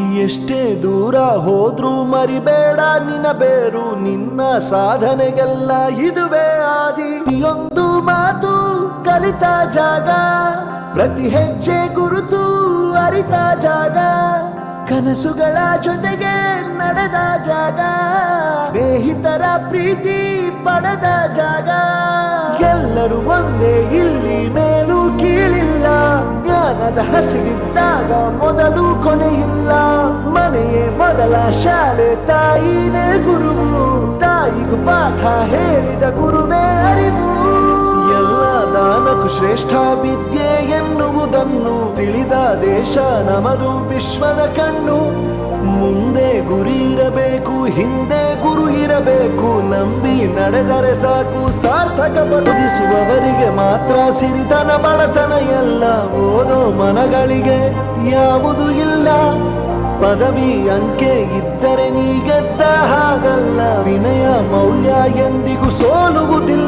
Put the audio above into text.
ಎಷ್ಟೇ ದೂರ ಹೋದ್ರೂ ಮರಿಬೇಡ ನಿನ್ನ ಬೇರು, ನಿನ್ನ ಸಾಧನೆಗೆಲ್ಲ ಇದುವೇ ಆದಿ. ಒಂದು ಮಾತು ಕಲಿತ ಜಾಗ, ಪ್ರತಿ ಹೆಜ್ಜೆ ಗುರುತು ಅರಿತ ಜಾಗ. ಕನಸುಗಳ ಜೊತೆಗೆ ನಡೆದ ಜಾಗ, ಸ್ನೇಹಿತರ ಪ್ರೀತಿ ಪಡೆದ ಜಾಗ. ಎಲ್ಲರೂ ಒಂದೇ ಇಲ್ಲಿ ಮೇಲೂ ಜ್ಞಾನದ ಹಸಿವಿದ್ದಾಗ ಮೊದಲು ಕೊನೆಯಿಲ್ಲ. ಮನೆಯೇ ಮೊದಲ ಶಾಲೆ, ತಾಯಿನೇ ಗುರುವು. ತಾಯಿಗೂ ಪಾಠ ಹೇಳಿದ ಗುರುವೇ ಅರಿವು. ಎಲ್ಲ ದಾನಕ್ಕೂ ಶ್ರೇಷ್ಠ ವಿದ್ಯೆ ಎನ್ನುವುದನ್ನು ತಿಳಿದ ದೇಶ ನಮದು ವಿಶ್ವದ ಕಣ್ಣು. ಮುಂದೆ ಗುರಿ ಇರಬೇಕು, ಹಿಂದೆ ಗುರು ಇರಬೇಕು. ನಂಬಿ ನಡೆದರೆ ಸಾಕು, ಸಾರ್ಥಕ ಬದುಕಿಸುವವರಿಗೆ ಮಾತ್ರ ಸಿರಿತನ, ಬಡತನ ಎಲ್ಲ ಓದೋ ಮನಗಳಿಗೆ ಯಾವುದು ಇಲ್ಲ. ಪದವಿ ಅಂಕೆ ಇದ್ದರೆ ನೀ ಗೆದ್ದ ಹಾಗಲ್ಲ, ವಿನಯ ಮೌಲ್ಯ ಎಂದಿಗೂ ಸೋಲುವುದು